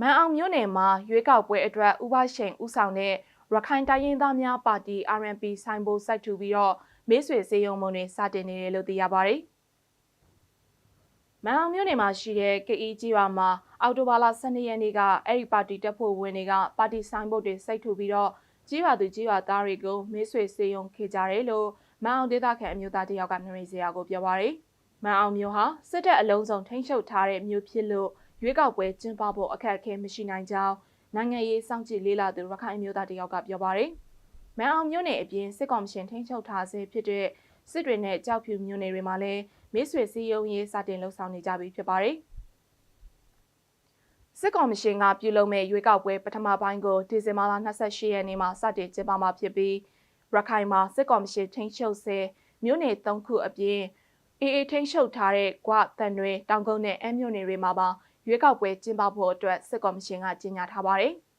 မန်အောင်မြို့နယ်မှာရွေးကောက်ပွဲအတွက်ဥပရှိန်ဥဆောင်တဲ့ရခိုင်တိုင်းရင်းသားများပါတီ RNP ဆိုင်ဘိုစိုက်ထူပြီးတော့မေးဆွေစေယုံမုံတွေစတင်နေတယ်လို့သိရပါတယ်။မန်အောင်မြို့နယ်မှာရှိတဲ့ကအေးကြီးရွာမှာအော်တိုဘာလ12ရက်နေ့ကအဲ့ဒီပါတီတက်ဖို့ဝင်တွေကပါတီဆိုင်ဘုတ်တွေစိုက်ထူပြီးတော့ကြီးရွာသူကြီးရွာသားတွေကိုမေးဆွေစေယုံခေကြတယ်လို့မန်အောင်ဒေသခံအမျိုးသားတယောက်ကနှရိစရာကိုပြောပါရယ်။မန်အောင်မြို့ဟာစစ်တပ်အလုံးစုံထိန်းချုပ်ထားတဲ့မြို့ဖြစ်လို့ ရွေးကောက်ပွဲကျင်းပဖို့အခက်အခဲမရှိနိုင်ကြောင်းနိုင်ငံရေးစောင့်ကြည့်လေ့လာသူရခိုင်အမျိုးသားတယောက်ကပြောပါရယ်။မန်အောင်မြို့နယ်အပြင်စစ်ကောင်ရှင်ထိန်းချုပ်ထားဆဲဖြစ်တဲ့စစ်တွေနဲ့ကြောက်ဖြူမြို့နယ်တွေမှာလည်းမိတ်ဆွေစည်းရုံးရေးစတင်လှုပ်ဆောင်နေကြပြီဖြစ်ပါတယ်။စစ်ကောင်ရှင်ကပြုလုပ်မဲ့ရွေးကောက်ပွဲပထမပိုင်းကိုဒီဇင်ဘာလ28ရက်နေ့မှာစတင်ကျင်းပမှာဖြစ်ပြီးရခိုင်မှာစစ်ကောင်ရှင်ထိန်းချုပ်ဆဲမြို့နယ်၃ခုအပြင် အေးအေးထိန်းချုပ်ထားတဲ့ကွာတန်တွေတောင်ကုန်းနဲ့အမ်းမြို့နယ်တွေမှာပါရွေးကောက်ပွဲကျင်းပဖို့အတွက်စစ်ကော်မရှင်ကကြေညာထားပါတယ်။